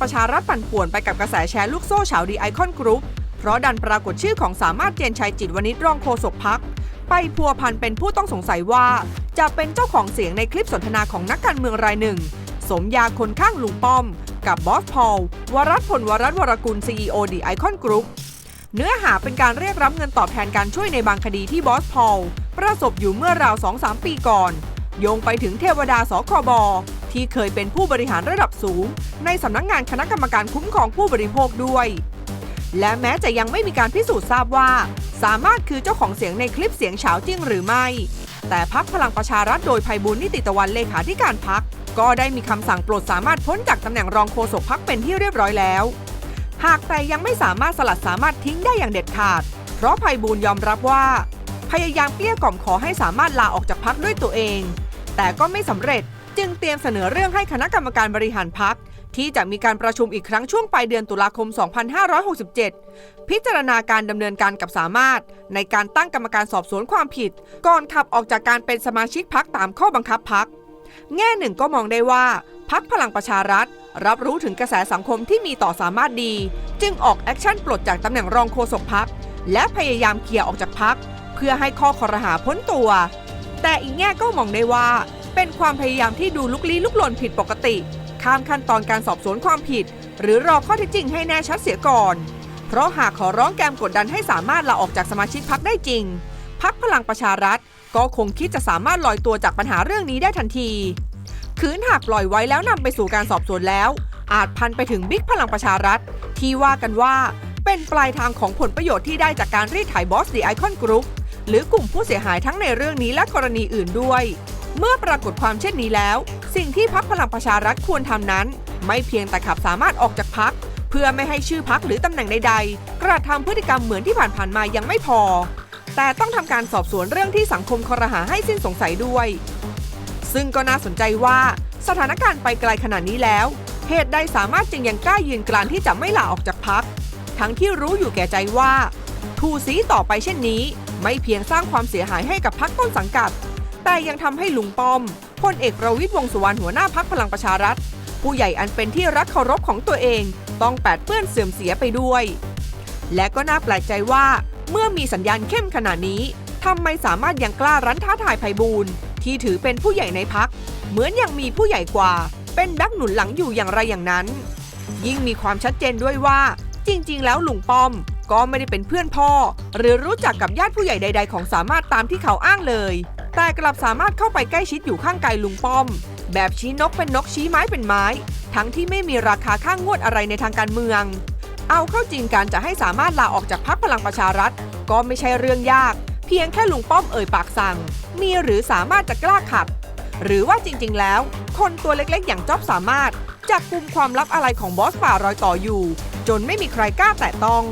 ประชารัฐปั่นป่วนไปกับกระแสแชร์ลูกโซ่เฉาดีไอคอนกรุ๊ปเพราะดันปรากฏชื่อของสามารถเจนชัยจิตวณิชรองโฆษกพัก ไปพัวพันเป็นผู้ต้องสงสัยว่า จะเป็นเจ้าของเสียงในคลิปสนทนาของนักการเมืองรายหนึ่ง สมยาคนข้างลุงป้อม กับบอสพอลวรัตนพลวรัตนวรกุล CEO ดีไอคอนกรุ๊ปเนื้อหาเป็นการเรียกรับเงินตอบแทนการช่วยในบางคดีที่บอสพอลประสบอยู่เมื่อราว 2-3 ปีก่อน โยงไปถึงเทวดาสคบ ที่เคยเป็นผู้บริหารระดับสูง ในสำนักงงานคณะกรรมการคุ้มครองผู้บริโภคด้วย และแม้จะยังไม่มีการพิสูจน์ทราบว่า สามารถคือเจ้าของเสียงในคลิปเสียงเฉาจริงหรือไม่ แต่พักพลังประชารัฐโดยภัยบุญนิติตะวันเลขาธิการพักก็ได้มีคำสั่งปลดสามารถพ้นจากตำแหน่งรองโฆษกพักเป็นที่เรียบร้อยแล้ว หากแต่ยังไม่สามารถสลัดสามารถทิ้งได้อย่างเด็ดขาด เพราะภัยบูลย์ยอมรับว่า พยายามเกลี้ยกล่อมขอให้สามารถลาออกจากพักด้วยตัวเอง แต่ก็ไม่สำเร็จ จึงเตรียมเสนอเรื่องให้คณะกรรมการบริหารพักที่จะมีการประชุมอีกครั้งช่วงปลายเดือนตุลาคม 2567 พิจารณาการดำเนินการกับสามารถ ในการตั้งกรรมการสอบสวนความผิด ก่อนขับออกจากการเป็นสมาชิกพักตามข้อบังคับพัก แง่หนึ่งก็มองได้ว่าพักพลังประชารัฐ รับรู้ถึงกระแสสังคมที่มีต่อสามารถดี จึงออกแอคชั่นปลดจากตำแหน่งรองโฆษกพักและพยายามเคลียร์ออกจากพักเพื่อให้ข้อคอรหาพ้นตัว แต่อีกแง่ก็มองได้ว่า เป็นความพยายามที่ดูลุกลี้ลุกลนผิดปกติ ข้ามขั้นตอนการสอบสวนความผิด หรือรอข้อเท็จจริงให้แน่ชัดเสียก่อน เพราะหากขอร้องแกมกดดันให้สามารถลาออกจากสมาชิกพักได้จริง พักพลังประชารัฐ ก็คงคิดจะสามารถลอยตัวจากปัญหาเรื่องนี้ได้ทันทีคืนหากปล่อยไว้แล้วนำไปสู่การสอบสวนแล้ว อาจพันไปถึงบิ๊กพลังประชารัฐ ที่ว่ากันว่า เป็นปลายทางของผลประโยชน์ที่ได้จากการรีดไถ่บอสดีไอคอนกรุ๊ปหรือกลุ่มผู้เสียหายทั้งในเรื่องนี้และกรณีอื่นด้วย เมื่อปรากฏความเช่นนี้แล้ว สิ่งที่พักพลังประชารัฐควรทำนั้น ไม่เพียงแต่ขับสามารถออกจากพัก เพื่อไม่ให้ชื่อพักหรือตำแหน่งใดๆ กระทำพฤติกรรมเหมือนที่ผ่านๆมายังไม่พอ แต่ต้องทำการสอบสวนเรื่องที่สังคมคอรหาให้สิ้นสงสัยด้วย ซึ่งก็น่าสนใจว่าสถานการณ์ไปไกลขนาดนี้แล้วเหตุใดสามารถจึงยังกล้ายืนกรานที่จะไม่ลาออกจากพัก ทั้งที่รู้อยู่แก่ใจว่าทูสีต่อไปเช่นนี้ ไม่เพียงสร้างความเสียหายให้กับพักต้นสังกัด แต่ยังทำให้ลุงป้อมพลเอกประวิตยวงสุวรรณหัวหน้าพักพลังประชารัฐ ผู้ใหญ่อันเป็นที่รักเคารพของตัวเอง ต้องแปดเปื้อนเสื่อมเสียไปด้วย และก็น่าแปลกใจว่า เมื่อมีสัญญาณเข้มขนาดนี้ทำไมสามารถยังกล้ารั้นท้าทายไพบูลที่ถือเป็นผู้ใหญ่ในพัก เหมือนยังมีผู้ใหญ่กว่า เป็นแบ็กหนุนหลังอยู่อย่างไรอย่างนั้น ยิ่งมีความชัดเจนด้วยว่า จริง ๆ แล้วลุงป้อมก็ไม่ได้เป็นเพื่อนพ่อ หรือรู้จักกับญาติผู้ใหญ่ใด ๆ ของสามารถตามที่เขาอ้างเลย แต่กลับสามารถเข้าไปใกล้ชิดอยู่ข้างกายลุงป้อม แบบชี้นกเป็นนกชี้ไม้เป็นไม้ ทั้งที่ไม่มีราคาข้างงวดอะไรในทางการเมือง เอาเข้าจริงการจะให้สามารถลาออกจากพักพลังประชารัฐ ก็ไม่ใช่เรื่องยาก เพียงแค่ลุงป้อมเอ่ยปากสั่ง มีหรือสามารถจะกล้าขัดหรือว่าจริงๆ แล้ว คนตัวเล็กๆ อย่างจ๊อบสามารถจะกลุ่มความลับอะไรของบอสป่ารอยต่ออยู่ จนไม่มีใครกล้าแตะต้อง